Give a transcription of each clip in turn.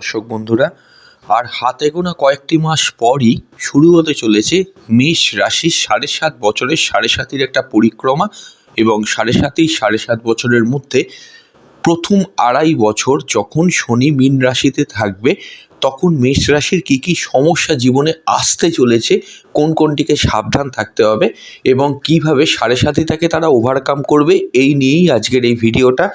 দর্শক বন্ধুরা, আর হাতে গোনা কয়েকটি মাস পরই শুরু হতে চলেছে মেষ রাশির সাড়ে সাত বছরের সাড়ে সাতির একটা পরিক্রমা এবং সাড়ে সাতই সাড়ে সাত বছরের মধ্যে প্রথম আড়াই বছর যখন শনি মীন রাশিতে থাকবে, তখন মেষ রাশির কী কী সমস্যা জীবনে আসতে চলেছে, কোন কোনটিকে সাবধান থাকতে হবে এবং কীভাবে সাড়ে সাতিটাকে তারা ওভারকাম করবে, এই নিয়েই আজকের এই ভিডিওটা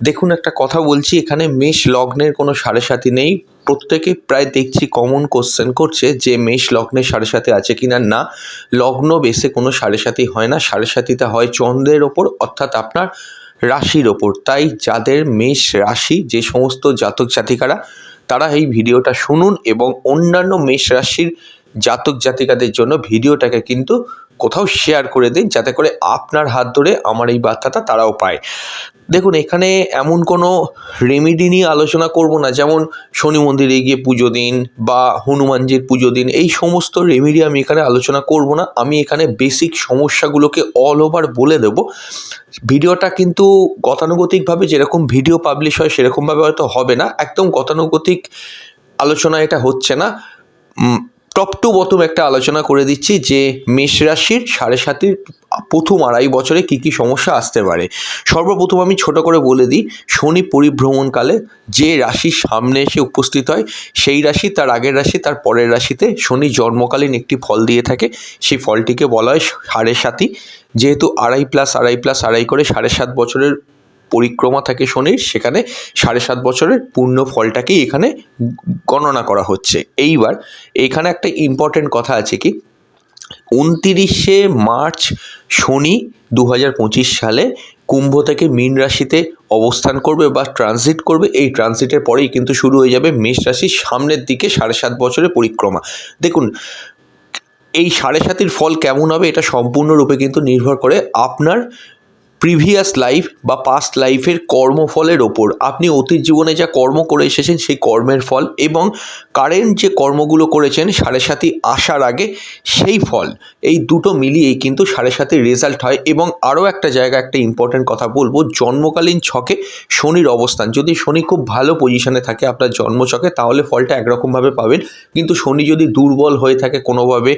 দেখুন, একটা কথা বলছি, এখানে মেষ লগ্নের কোনো সাড়ে সাথী নেই। প্রত্যেকে প্রায় দেখছি কমন কোশ্চেন করছে যে মেষ লগ্নের সাড়ে সাথে আছে কিনা। না, লগ্ন বেসে কোনো সাড়ে সাথী হয় না। সাড়ে সাথীটা হয় চন্দ্রের ওপর, অর্থাৎ আপনার রাশির ওপর। তাই যাদের মেষ রাশি, যে সমস্ত জাতক জাতিকারা, তারা এই ভিডিওটা শুনুন এবং অন্যান্য মেষ রাশির জাতক জাতিকাদের জন্য ভিডিওটাকে কিন্তু কোথাও শেয়ার করে দিন যাতে করে আপনার হাত ধরে আমার এই বার্তাটা তারাও পায়। দেখুন, এখানে এমন কোনো রেমেডি নিয়ে আলোচনা করব না। যেমন শনি মন্দিরে গিয়ে পুজো দিন বা হনুমানজির পুজো দিন, এই সমস্ত রেমেডি আমি এখানে আলোচনা করব না। আমি এখানে বেসিক সমস্যাগুলোকে অল ওভার বলে দেবো। ভিডিওটা কিন্তু গতানুগতিকভাবে যেরকম ভিডিও পাবলিশ হয়, সেরকমভাবে হয়তো হবে না। একদম গতানুগতিক আলোচনা এটা হচ্ছে না। টপ টু বটম একটা আলোচনা করে দিচ্ছি যে মেষ রাশির সাড়ে সাতির প্রথম আড়াই বছরে কী কী সমস্যা আসতে পারে। সর্বপ্রথম আমি ছোট করে বলে দিই, শনি পরিভ্রমণকালে যে রাশির সামনে এসে উপস্থিত হয়, সেই রাশি, তার আগের রাশি, তার পরের রাশিতে শনি জন্মকালীন একটি ফল দিয়ে থাকে। সেই ফলটিকে বলা হয় সাড়ে সাতি যেহেতু আড়াই প্লাস আড়াই প্লাস আড়াই করে সাড়ে সাত বছরের পরিক্রমা থাকে শনির, সেখানে সাড়ে সাত বছরের পূর্ণ ফলটাকেই এখানে গণনা করা হচ্ছে। এইবার এখানে একটা ইম্পর্টেন্ট কথা আছে কি? উনতিরিশে মার্চ শনি দু হাজার পঁচিশ সালে কুম্ভ থেকে মীন রাশিতে অবস্থান করবে বা ট্রানজিট করবে। এই ট্রানজিটের পরেই কিন্তু শুরু হয়ে যাবে মেষ রাশির সামনের দিকে সাড়ে সাত বছরের পরিক্রমা। দেখুন, এই সাড়ে সাতির ফল কেমন হবে এটা সম্পূর্ণরূপে কিন্তু নির্ভর করে আপনার প্রিভিয়াস লাইফ বা পাস্ট লাইফের কর্মফলের ওপর। আপনি অতীত জীবনে যা কর্ম করে এসেছেন, সেই কর্মের ফল এবং কারেন্ট যে কর্মগুলো করেছেন, সাড়ে সাথী আসার আগে সেই ফল, এই দুটো মিলিয়েই কিন্তু সাড়ে সাথে রেজাল্ট হয় এবং আরও একটা জায়গা একটা ইম্পর্ট্যান্ট কথা বলব, জন্মকালীন ছকে শনির অবস্থান। যদি শনি খুব ভালো পজিশনে থাকে আপনার জন্মছকে, তাহলে ফলটা একরকমভাবে পাবেন। কিন্তু শনি যদি দুর্বল হয়ে থাকে কোনোভাবে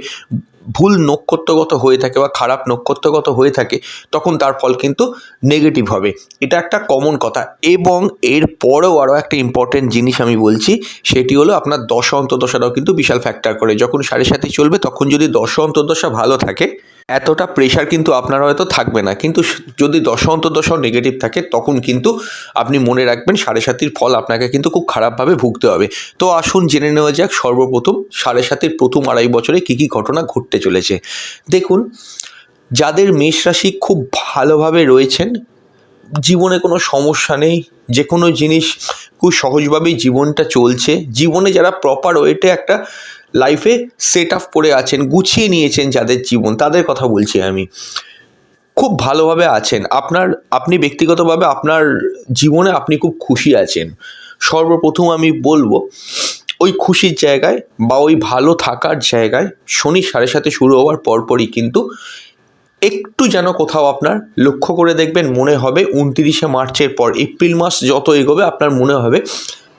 ভুল নক্ষত্রগত হয়ে থাকে বা খারাপ নক্ষত্রগত হয়ে থাকে, তখন তার ফল কিন্তু নেগেটিভ হবে। এটা একটা কমন কথা। এবং এর পরেও আরও একটা ইম্পর্টেন্ট জিনিস আমি বলছি, সেটি হলো আপনার দশ অন্তর্দশাটাও কিন্তু বিশাল ফ্যাক্টর করে। যখন সাড়ে সাথে চলবে, তখন যদি দশ অন্তর্দশা ভালো থাকে এতটা প্রেশার কিন্তু আপনার হয়তো থাকবে না। কিন্তু যদি দশা অন্তর্দশাও নেগেটিভ থাকে, তখন কিন্তু আপনি মনে রাখবেন সাড়ে সাতির ফল আপনাকে কিন্তু খুব খারাপভাবে ভুগতে হবে। তো আসুন জেনে নেওয়া যাক সর্বপ্রথম সাড়ে সাতির প্রথম আড়াই বছরে কী কী ঘটনা ঘটতে চলেছে। দেখুন, যাদের মেষ রাশি খুব ভালোভাবে রয়েছেন, জীবনে কোনো সমস্যা নেই যে কোনো জিনিস খুব সহজভাবেই জীবনটা চলছে। জীবনে যারা প্রপার ওয়েতে একটা লাইফে সেট আপ করে আছেন, গুছিয়ে নিয়েছেন যাদের জীবন, তাদের কথা বলছি আমি। খুব ভালোভাবে আছেন। আপনার, আপনি ব্যক্তিগতভাবে আপনার জীবনে আপনি খুব খুশি আছেন। সর্বপ্রথম আমি বলব, ওই খুশির জায়গায় বা ওই ভালো থাকার জায়গায় শনি সাড়ে সাথে শুরু হওয়ার পরপরই কিন্তু একটু যেন কোথাও আপনার লক্ষ্য করে দেখবেন, মনে হবে উনতিরিশে মার্চের পর, এপ্রিল মাস যত এগোবে আপনার মনে হবে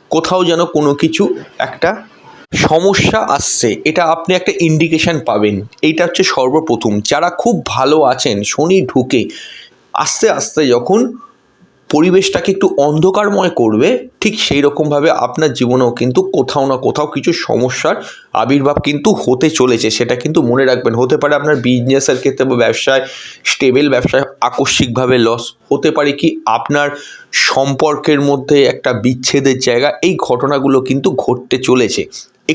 কোথাও যেন কোনো কিছু একটা সমস্যা আসছে, এটা আপনি একটা ইন্ডিকেশান পাবেন। এইটা হচ্ছে সর্বপ্রথম। যারা খুব ভালো আছেন, শনি ঢুকে, আস্তে আস্তে যখন পরিবেশটাকে একটু অন্ধকারময় করবে, ঠিক সেই রকমভাবে আপনার জীবনেও কিন্তু কোথাও না কোথাও কিছু সমস্যার আবির্ভাব কিন্তু হতে চলেছে। সেটা কিন্তু মনে রাখবেন। হতে পারে আপনার বিজনেসের ক্ষেত্রে বা ব্যবসায় স্টেবেল ব্যবসায় আকস্মিকভাবে লস হতে পারে কি আপনার সম্পর্কের মধ্যে একটা বিচ্ছেদের জায়গা। এই ঘটনাগুলো কিন্তু ঘটতে চলেছে।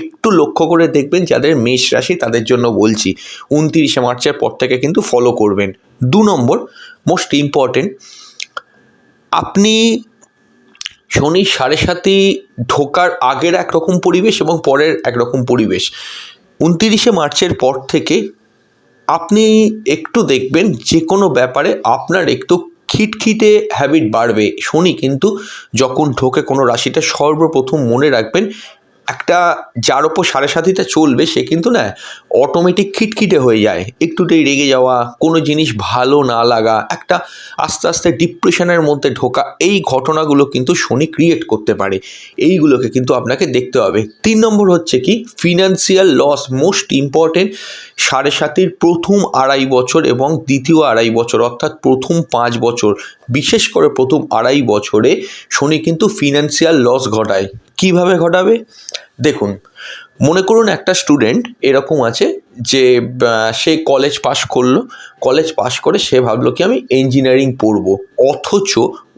একটু লক্ষ্য করে দেখবেন যাদের মেষ রাশি, তাদের জন্য বলছি, উনতিরিশে মার্চের পর থেকে কিন্তু ফলো করবেন। দু নম্বর মোস্ট ইম্পর্টেন্ট আপনি শনি সাড়ে সাতই ঢোকার আগের একরকম পরিবেশ এবং পরের একরকম পরিবেশ। উনতিরিশে মার্চের পর থেকে আপনি একটু দেখবেন যে কোনো ব্যাপারে আপনার একটু খিটখিটে হ্যাবিট বাড়বে। শনি কিন্তু যখন ঢোকে কোনো রাশিতে সর্বপ্রথম মনে রাখবেন একটা যার ওপর সাড়ে সাথীটা চলবে, সে কিন্তু না অটোমেটিক খিটখিটে হয়ে যায়। একটুতেই রেগে যাওয়া, কোনো জিনিস ভালো না লাগা, একটা আস্তে আস্তে ডিপ্রেশনের মধ্যে ঢোকা, এই ঘটনাগুলো কিন্তু শনি ক্রিয়েট করতে পারে। এইগুলোকে কিন্তু আপনাকে দেখতে হবে। তিন নম্বর হচ্ছে কি? ফিনান্সিয়াল লস মোস্ট ইম্পর্টেন্ট সাড়ে সাতির প্রথম আড়াই বছর এবং দ্বিতীয় আড়াই বছর, অর্থাৎ প্রথম পাঁচ বছর, বিশেষ করে প্রথম আড়াই বছরে শনি কিন্তু ফিনান্সিয়াল লস ঘটায়। কীভাবে ঘটাবে? দেখুন, মনে করুন একটা স্টুডেন্ট এরকম আছে যে সে কলেজ পাশ করল। কলেজ পাশ করে সে ভাবলো কি, আমি ইঞ্জিনিয়ারিং পড়ব। অথচ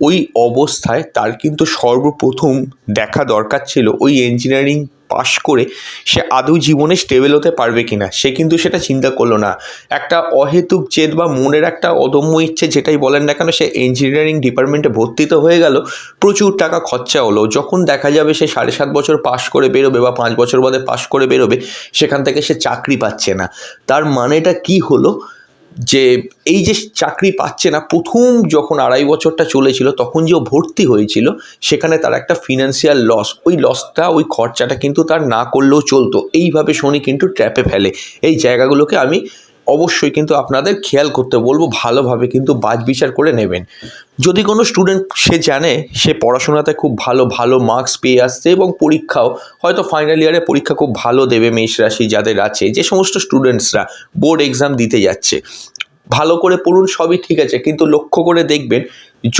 ওই অবস্থায় তার কিন্তু সর্বপ্রথম দেখা দরকার ছিল ওই ইঞ্জিনিয়ারিং পাশ করে সে আদৌ জীবনে স্টেবেল হতে পারবে কিনা, সে কিন্তু সেটা চিন্তা করল না। একটা অহেতুক জেদ বা মনের একটা অদম্য ইচ্ছে যেটাই বলেন না কেন, সে ইঞ্জিনিয়ারিং ডিপার্টমেন্টে ভর্তি তো হয়ে গেল, প্রচুর টাকা খরচা হলো। যখন দেখা যাবে সে সাড়ে সাত বছর পাশ করে বেরোবে বা পাঁচ বছর বাদে পাশ করে বেরোবে, সেখান থেকে সে চাকরি পাচ্ছে না। তার মানেটা কি হলো? যে এই যে চাকরি পাচ্ছে না, প্রথম যখন আড়াই বছরটা চলেছিল, তখন যে ভর্তি হয়েছিল, সেখানে তার একটা ফিনান্সিয়াল লস ওই লসটা ওই খরচাটা কিন্তু তার না করলেও চলতো। এইভাবে শনি কিন্তু ট্র্যাপে ফেলে। এই জায়গাগুলোকে আমি অবশ্যই কিন্তু আপনাদের খেয়াল করতে বলব, ভালোভাবে কিন্তু বাজ বিচার করে নেবেন। যদি কোনো স্টুডেন্ট সে জানে, সে পড়াশোনাতে খুব ভালো ভালো মার্কস পেয়ে আসছে এবং পরীক্ষাও, হয়তো ফাইনাল ইয়ারে পরীক্ষা খুব ভালো দেবে মেষ রাশি যাদের আছে, যে সমস্ত স্টুডেন্টসরা বোর্ড এক্সাম দিতে যাচ্ছে। ভালো করে পড়ুন, সবই ঠিক আছে, কিন্তু লক্ষ্য করে দেখবেন,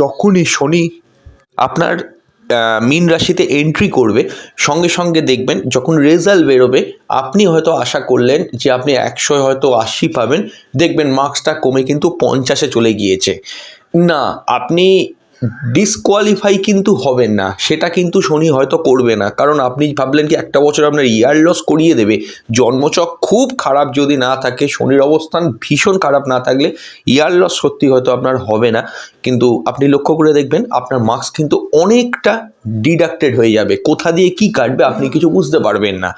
যখনই শনি আপনার মীন রাশিতে এন্ট্রি করবে, সঙ্গে সঙ্গে দেখবেন যখন রেজাল্ট বেরোবে, আপনি হয়তো আশা করলেন যে আপনি একশো হয়তো আশি পাবেন, দেখবেন মার্কসটা কমে কিন্তু পঞ্চাশে চলে গিয়েছে। না, আপনি ডিসকোয়ালিফাই কিন্তু হবেন না, সেটা কিন্তু শনি হয়তো করবে না। কারণ আপনি ভাবলেন কি, একটা বছর আপনার ইয়ার লস করিয়ে দেবে। জন্মচক খুব খারাপ যদি না থাকে, শনির অবস্থান ভীষণ খারাপ না থাকলে ইয়ার লস সত্যি হয়তো আপনার হবে না। কিন্তু আপনি লক্ষ্য করে দেখবেন, আপনার মার্কস কিন্তু অনেকটা ডিডাক্টেড হয়ে যাবে। কোথা দিয়ে কি কাটবে আপনি কিছু বুঝতে পারবেন না।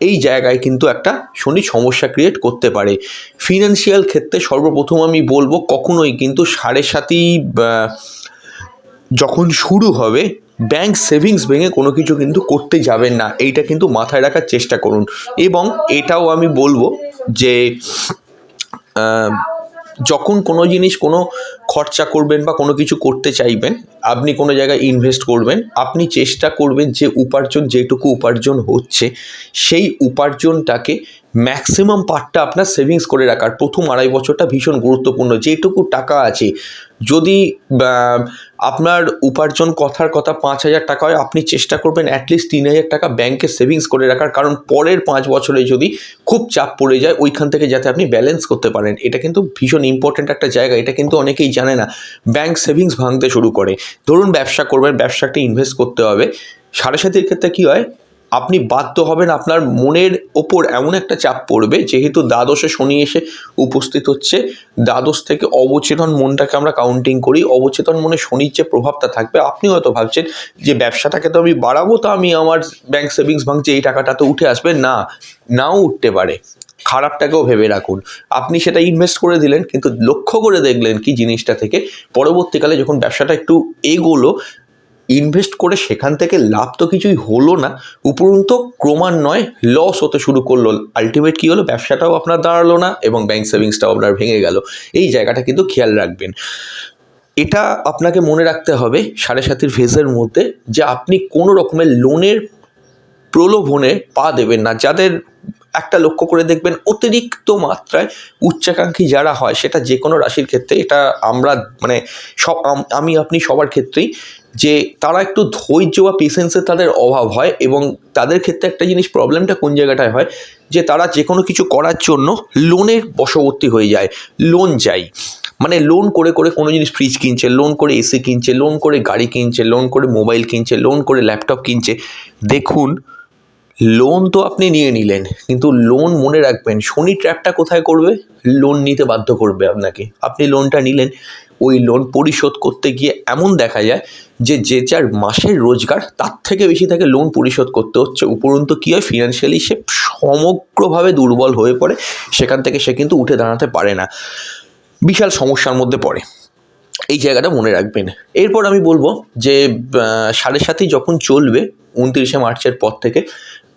এই জায়গায় কিন্তু একটা শনি সমস্যা ক্রিয়েট করতে পারে। ফিনান্সিয়াল ক্ষেত্রে সর্বপ্রথম আমি বলব, কখনোই কিন্তু সাড়ে সাতই যখন শুরু হবে ব্যাংক সেভিংস ভেঙে কোনো কিছু কিন্তু করতে যাবেন না। এইটা কিন্তু মাথায় রাখার চেষ্টা করুন। এবং এটাও আমি বলব যে যখন কোনো জিনিস, কোনো খরচা করবেন বা কোনো কিছু করতে চাইবেন, আপনি কোনো জায়গায় ইনভেস্ট করবেন, আপনি চেষ্টা করবেন যে উপার্জন যেটুকু উপার্জন হচ্ছে, সেই উপার্জনটাকে ম্যাক্সিমাম পার্টটা আপনার সেভিংস করে রাখার প্রথম আড়াই বছরটা ভীষণ গুরুত্বপূর্ণ, যেটুকু টাকা আছে। যদি আপনার উপার্জন কথার কথা পাঁচ হাজার টাকা হয়, আপনি চেষ্টা করবেন অ্যাটলিস্ট তিন হাজার টাকা ব্যাংকে সেভিংস করে রাখার, কারণ পরের পাঁচ বছরে যদি খুব চাপ পড়ে যায়, ওইখান থেকে যাতে আপনি ব্যালেন্স করতে পারেন। এটা কিন্তু ভীষণ ইম্পর্ট্যান্ট একটা জায়গা, এটা কিন্তু অনেকেই জানে না। ব্যাংক সেভিংস ভাঙতে শুরু করে। ধরুন ব্যবসা করবেন ব্যবসাটা ইনভেস্ট করতে হবে। সাড়ে সাতের ক্ষেত্রে কী হয় আপনি বাধ্য হবেন আপনার মনের ওপর এমন একটা চাপ পড়বে, যেহেতু দ্বাদশে শনি এসে উপস্থিত হচ্ছে। দ্বাদশ থেকে অবচেতন মনটাকে আমরা কাউন্টিং করি। অবচেতন মনে শনির যে প্রভাবটা থাকবে, আপনি হয়তো ভাবছেন যে ব্যবসাটাকে তো আমি বাড়াবো, তো আমি আমার ব্যাংক সেভিংস ভাঙছে এই টাকাটা তো উঠে আসবে। না, নাও উঠতে পারে। খারাপটাকেও ভেবে রাখুন। আপনি সেটা ইনভেস্ট করে দিলেন, কিন্তু লক্ষ্য করে দেখলেন কি জিনিসটা থেকে। পরবর্তীকালে যখন ব্যবসাটা একটু এগোলো ইনভেস্ট করে সেখান থেকে লাভ তো কিছুই হলো না, উপরন্তু ক্রমান্বয়ে লস হতে শুরু করল। আলটিমেট কী হলো? ব্যবসাটাও আপনার দাঁড়াল না এবং ব্যাংক সেভিংসটাও আপনার ভেঙে গেল। এই জায়গাটা কিন্তু খেয়াল রাখবেন। এটা আপনাকে মনে রাখতে হবে সাড়ে সাতির ফেজের মধ্যে যে আপনি কোনো রকমের লোনের প্রলোভনে পা দেবেন না। যাদের একটা লক্ষ্য করে দেখবেন, অতিরিক্ত মাত্রায় উচ্চাকাঙ্ক্ষী যারা হয়, সেটা যে কোনো রাশির ক্ষেত্রে এটা আমরা মানে সব আমি, আপনি সবার ক্ষেত্রেই যে তারা একটু ধৈর্য বা পেশেন্সের তাদের অভাব হয় এবং তাদের ক্ষেত্রে একটা জিনিস প্রবলেমটা কোন জায়গাটায় হয়? যে তারা যে কোনো কিছু করার জন্য লোনের বশবর্তী হয়ে যায়। লোন চাই। মানে লোন করে করে কোনো জিনিস ফ্রিজ কিনছে লোন করে এসি কিনছে লোন করে গাড়ি কিনছে লোন করে মোবাইল কিনছে লোন করে ল্যাপটপ কিনছে। দেখুন লোন তো আপনি নিয়ে নিলেন, কিন্তু লোন মনে রাখবেন, শনি ট্র্যাপটা কোথায় করবে? লোন নিতে বাধ্য করবে আপনাকে। আপনি লোনটা নিলেন। ওই লোন পরিশোধ করতে গিয়ে এমন দেখা যায় যে যে যার মাসের রোজগার তার থেকে বেশি তাকে লোন পরিশোধ করতে হচ্ছে। উপরন্তু কী হয়? ফিনান্সিয়ালি সে সমগ্রভাবে দুর্বল হয়ে পড়ে। সেখান থেকে সে কিন্তু উঠে দাঁড়াতে পারে না। বিশাল সমস্যার মধ্যে পড়ে। এই জায়গাটা মনে রাখবেন। এরপর আমি বলব যে সাড়ে সাতই যখন চলবে উনত্রিশে মার্চের পর থেকে,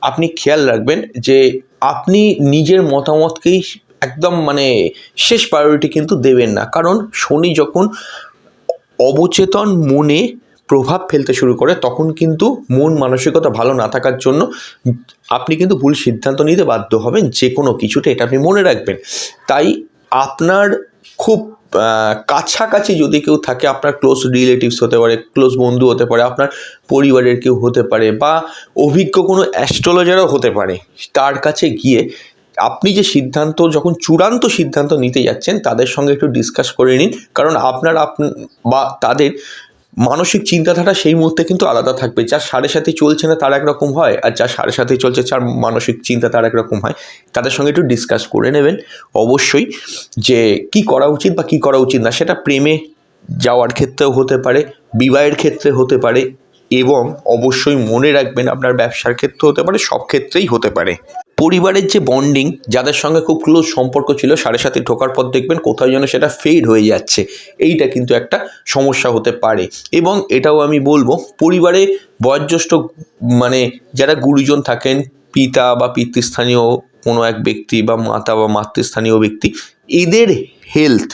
আপনি খেয়াল রাখবেন যে, আপনি নিজের মতামতকেই একদম মানে শেষ প্রায়োরিটি কিন্তু দেবেন না। কারণ শনি যখন অবচেতন মনে প্রভাব ফেলতে শুরু করে, তখন কিন্তু মন মানসিকতা ভালো না থাকার জন্য আপনি কিন্তু ভুল সিদ্ধান্ত নিতে বাধ্য হবেন যে কোনো কিছুতে, এটা আপনি মনে রাখবেন। তাই আপনার খুব কাছাকাছি যদি কেউ থাকে, আপনার ক্লোজ রিলেটিভস হতে পারে ক্লোজ বন্ধু হতে পারে, আপনার পরিবারের কেউ হতে পারে বা অভিজ্ঞ কোনো অ্যাস্ট্রোলজারও হতে পারে, তার কাছে গিয়ে আপনি যে সিদ্ধান্ত, যখন চূড়ান্ত সিদ্ধান্ত নিতে যাচ্ছেন, তাদের সঙ্গে একটু ডিসকাস করে নিন। কারণ আপনার, আপ, বা তাদের মানসিক চিন্তাধারা সেই মুহূর্তে কিন্তু আলাদা থাকবে। যার সাড়ে সাথে চলছে না, তার একরকম হয়, আর যার সাড়ে সাথে চলছে তার মানসিক চিন্তা তার একরকম হয়, তাদের সঙ্গে একটু ডিসকাস করে নেবেন। অবশ্যই যে কি করা উচিত বা কি করা উচিত না, সেটা প্রেমে যাওয়ার ক্ষেত্রেও হতে পারে, বিবাহের ক্ষেত্রে হতে পারে, এবং অবশ্যই মনে রাখবেন আপনার ব্যবসার ক্ষেত্রে হতে পারে, সব ক্ষেত্রেই হতে পারে। পরিবারের যে বন্ডিং যাদের সঙ্গে খুব ক্লোজ সম্পর্ক ছিল, সাড়ে সাথে ঢোকার পর দেখবেন কোথাও যেন সেটা ফেড হয়ে যাচ্ছে। এইটা কিন্তু একটা সমস্যা হতে পারে। এবং এটাও আমি বলব, পরিবারে বয়োজ্যেষ্ঠ মানে যারা গুরুজন থাকেন, পিতা বা পিতৃস্থানীয় কোনো এক ব্যক্তি বা মাতা বা মাতৃস্থানীয় ব্যক্তি, এদের হেলথ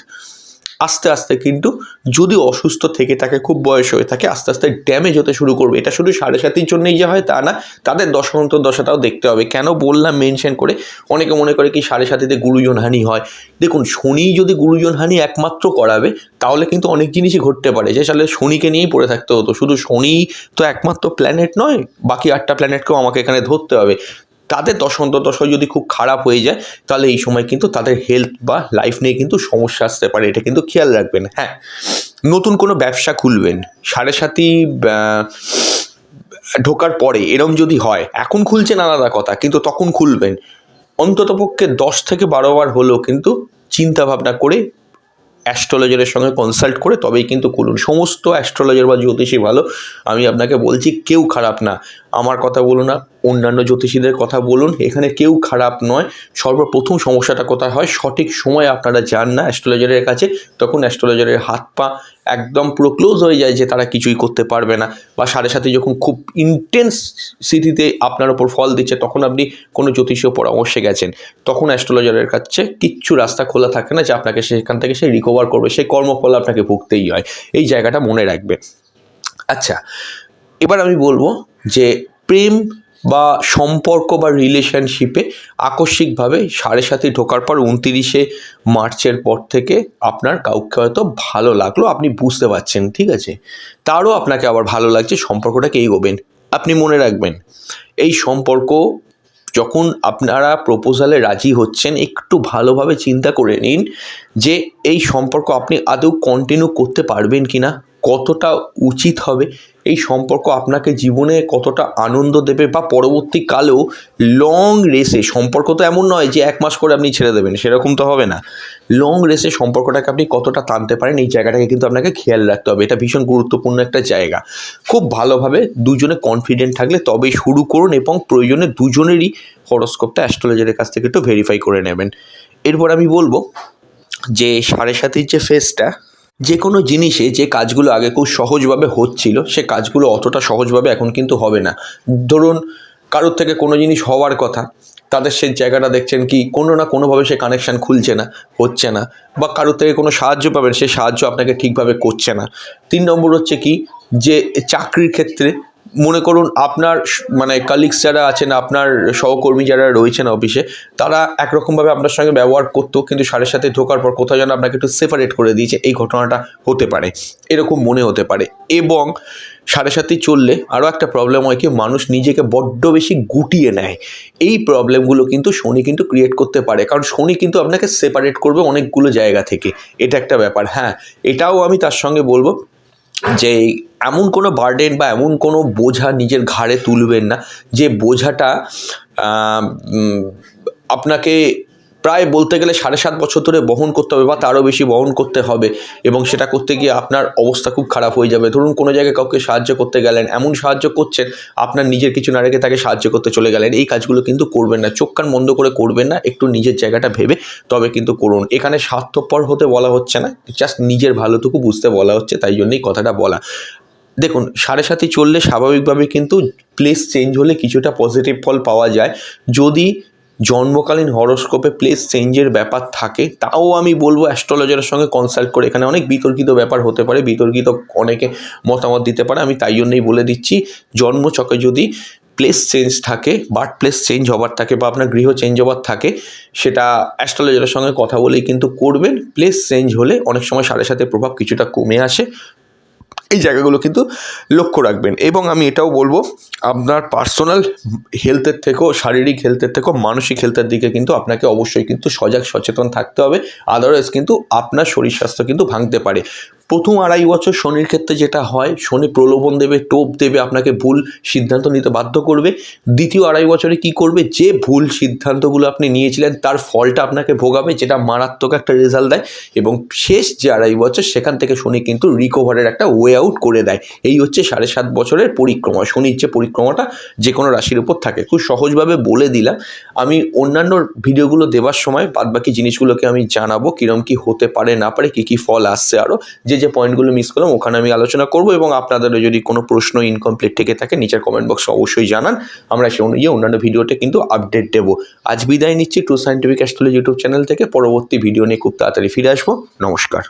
আস্তে আস্তে কিন্তু যদি অসুস্থ থেকে থাকে খুব বয়স হয়ে থাকে, আস্তে আস্তে ড্যামেজ হতে শুরু করবে। এটা শুধু সাড়ে সাতির জন্যই যে হয় তা না, তাদের দশান্তর দশাটাও দেখতে হবে। কেন বললাম মেনশন করে? অনেকে মনে করে কি সাড়ে সাতিতে গুরুজন হানি হয়। দেখুন, শনি যদি গুরুজন হানি একমাত্র করাবে, তাহলে কিন্তু অনেক জিনিসই ঘটতে পারে। যে সালে শনিকে নিয়েই পড়ে থাকতে হতো। শুধু শনি তো একমাত্র প্ল্যানেট নয়, বাকি আটটা প্ল্যানেটকেও আমাকে এখানে ধরতে হবে। তাদের দশা যদি খুব খারাপ হয়ে যায়, তাহলে এই সময় কিন্তু তাদের হেলথ বা লাইফ নিয়ে কিন্তু সমস্যা আসতে পারে। এটা কিন্তু খেয়াল রাখবেন হ্যাঁ। নতুন কোনো ব্যবসা খুলবেন, সাড়ে সাথী ঢোকার পরে এরম যদি হয়, এখন খুলছেন আলাদা কথা, কিন্তু তখন খুলবেন। অন্ততপক্ষে দশ থেকে বারো বার হলেও কিন্তু চিন্তা ভাবনা করে অ্যাস্ট্রোলজারের সঙ্গে কনসাল্ট করে তবেই কিন্তু খুলুন। সমস্ত অ্যাস্ট্রোলজার বা জ্যোতিষী ভালো, আমি আপনাকে বলছি, কেউ খারাপ না। আমার কথা বলুন না, অন্যান্য জ্যোতিষীদের কথা বলুন। এখানে কেউ খারাপ নয়। সর্বপ্রথম সমস্যাটা কোথায় হয়? সঠিক সময়ে আপনারা যান না অ্যাস্ট্রোলজারের কাছে, তখন অ্যাস্ট্রোলজারের হাত পা একদম পুরো ক্লোজ হয়ে যায় যে তারা কিছুই করতে পারবে না। বা সাড়ে সাথে যখন খুব ইন্টেন্স সিটিতে আপনার ওপর ফল দিচ্ছে, তখন আপনি কোনো জ্যোতিষীয় পরামর্শে গেছেন। তখন অ্যাস্ট্রোলজারের কাছে কিচ্ছু রাস্তা খোলা থাকে না যে আপনাকে সেখান থেকে সে রিকভার করবে। সেই কর্মফল আপনাকে ভুগতেই হয়। এই জায়গাটা মনে রাখবে। আচ্ছা এবার আমি বলব যে প্রেম বা সম্পর্ক বা রিলেশনশিপে আকস্মিকভাবে সাড়ে সাথে ঢোকার পর উনতিরিশে মার্চের পর থেকে আপনার কাউকে হয়তো ভালো লাগল, আপনি বুঝতে পারছেন, ঠিক আছে? তারও আপনাকে আবার ভালো লাগছে, সম্পর্কটাকে এগোবেন। আপনি মনে রাখবেন, এই সম্পর্ক যখন আপনারা প্রপোজালে রাজি হচ্ছেন, একটু ভালোভাবে চিন্তা করে নিন যে এই সম্পর্ক আপনি আদৌ কন্টিনিউ করতে পারবেন কি না কতটা উচিত হবে এই সম্পর্ক আপনাকে জীবনে কতটা আনন্দ দেবে বা পরবর্তীকালেও লং রেসে সম্পর্ক তো এমন নয় যে এক মাস করে আপনি ছেড়ে দেবেন, সেরকম তো হবে না। লং রেসে সম্পর্কটাকে আপনি কতটা টানতে পারেন, এই জায়গাটাকে কিন্তু আপনাকে খেয়াল রাখতে হবে। এটা ভীষণ গুরুত্বপূর্ণ একটা জায়গা। খুব ভালোভাবে দুজনে কনফিডেন্ট থাকলে তবে শুরু করুন এবং প্রয়োজনে দুজনেরই হরস্কোপটা অ্যাস্ট্রোলজারের কাছ থেকে একটু ভেরিফাই করে নেবেন। এরপর আমি বলব যে সাড়ে সাতির যে ফেসটা যে কোনো জিনিসে যে কাজগুলো আগে খুব সহজভাবে হচ্ছিল, সে কাজগুলো অতটা সহজভাবে এখন কিন্তু হবে না। ধরুন, কারোর থেকে কোনো জিনিস হওয়ার কথা, তাদের সেই জায়গাটা দেখছেন কি, কোনো না কোনোভাবে সে কানেকশান খুলছে না, হচ্ছে না। বা কারোর থেকে কোনো সাহায্য পাবেন, সে সাহায্য আপনাকে ঠিকভাবে করছে না। তিন নম্বর হচ্ছে কি, যে চাকরির ক্ষেত্রে মনে করুন আপনার মানে কালিগস যারা আছেন, আপনার সহকর্মী যারা রয়েছেন অফিসে তারা একরকমভাবে আপনার সঙ্গে ব্যবহার করতো, কিন্তু সাড়ে সাথে ঢোকার পর কোথাও যেন আপনাকে একটু সেপারেট করে দিয়েছে, এই ঘটনাটা হতে পারে। এরকম মনে হতে পারে। এবং সাড়ে সাথে চললে আরও একটা প্রবলেম হয় কি, মানুষ নিজেকে বড্ড বেশি গুটিয়ে নেয়। এই প্রবলেমগুলো কিন্তু শনি কিন্তু ক্রিয়েট করতে পারে, কারণ শনি কিন্তু আপনাকে সেপারেট করবে অনেকগুলো জায়গা থেকে। এটা একটা ব্যাপার। হ্যাঁ এটাও আমি তার সঙ্গে বলব। যে এমন কোনো বার্ডেন বা এমন কোনো বোঝা নিজের ঘাড়ে তুলবেন না, যে বোঝাটা আপনাকে প্রায় বলতে গেলে সাড়ে সাত বছর ধরে বহন করতে হবে বা তারও বেশি বহন করতে হবে এবং সেটা করতে গিয়ে আপনার অবস্থা খুব খারাপ হয়ে যাবে। ধরুন কোনো জায়গায় কাউকে সাহায্য করতে গেলেন, এমন সাহায্য করছেন, আপনার নিজের কিছু না রেখে তাকে সাহায্য করতে চলে গেলেন, এই কাজগুলো কিন্তু করবেন না। চোখ কান বন্ধ করে করবেন না, একটু নিজের জায়গাটা ভেবে তবে কিন্তু করুন। এখানে স্বার্থপর হতে বলা হচ্ছে না জাস্ট নিজের ভালোটুকু বুঝতে বলা হচ্ছে, তাই জন্যই কথাটা বলা। দেখুন, সাড়ে সাথে চললে স্বাভাবিকভাবে কিন্তু প্লেস চেঞ্জ হলে কিছুটা পজিটিভ ফল পাওয়া যায়। যদি জন্মকালীন হরোস্কোপে প্লেস চেঞ্জের ব্যাপার থাকে, তাও আমি বলব অ্যাস্ট্রোলজারের সঙ্গে কনসাল্ট করে এখানে অনেক বিতর্কিত ব্যাপার হতে পারে, বিতর্কিত অনেকে মতামত দিতে পারে, আমি তাই জন্যই বলে দিচ্ছি, জন্মচকে যদি প্লেস চেঞ্জ থাকে বার্থ প্লেস চেঞ্জ হবার থাকে বা আপনার গৃহ চেঞ্জ হবার থাকে, সেটা অ্যাস্ট্রোলজারের সঙ্গে কথা বলেই কিন্তু করবেন প্লেস চেঞ্জ হলে অনেক সময় সাড়ে সাথে প্রভাব কিছুটা কমে আসে এই জায়গাগুলো কিন্তু লক্ষ্য রাখবেন। এবং আমি এটাও বলব, আপনার পার্সোনাল হেলথের থেকেও, শারীরিক হেলথের থেকেও, মানসিক হেলথের দিকে কিন্তু আপনাকে অবশ্যই কিন্তু সজাগ, সচেতন থাকতে হবে। আদারওয়াইজ কিন্তু আপনার শরীর স্বাস্থ্য কিন্তু ভাঙতে পারে। প্রথম আড়াই বছর শনির ক্ষেত্রে যেটা হয়, শনি প্রলোভন দেবে, টোপ দেবে, আপনাকে ভুল সিদ্ধান্ত নিতে বাধ্য করবে। দ্বিতীয় আড়াই বছরে কি করবে? যে ভুল সিদ্ধান্তগুলো আপনি নিয়েছিলেন, তার ফলটা আপনাকে ভোগাবে, যেটা মারাত্মক একটা রেজাল্ট দেয় এবং শেষ যে আড়াই বছর, সেখান থেকে শনি কিন্তু রিকভারের একটা ওয়ে আউট করে দেয়। এই হচ্ছে সাড়ে সাত বছরের পরিক্রমা, শনির যে পরিক্রমাটা যে কোনো রাশির উপর থাকে। খুব সহজভাবে বলে দিলাম। আমি অন্যান্য ভিডিওগুলো দেওয়ার সময় বাদবাকি জিনিসগুলোকে আমি জানাব কীরকম কী হতে পারে, না পারে, কী কী ফল আসছে আরও যে যে পয়েন্টগুলো মিস করলাম, ওখানে আমি আলোচনা করব এবং আপনাদেরও যদি কোনো প্রশ্ন ইনকমপ্লিট থেকে থাকে, নিচের কমেন্ট বক্সে অবশ্যই জানান। আমরা সে অনুযায়ী অন্যান্য ভিডিওতে কিন্তু আপডেট দেব। আজ বিদায় নিচ্ছি to scientific astrology YouTube channel থেকে। পরবর্তী ভিডিও নিয়ে খুব তাড়াতাড়ি ফিরে আসব। নমস্কার।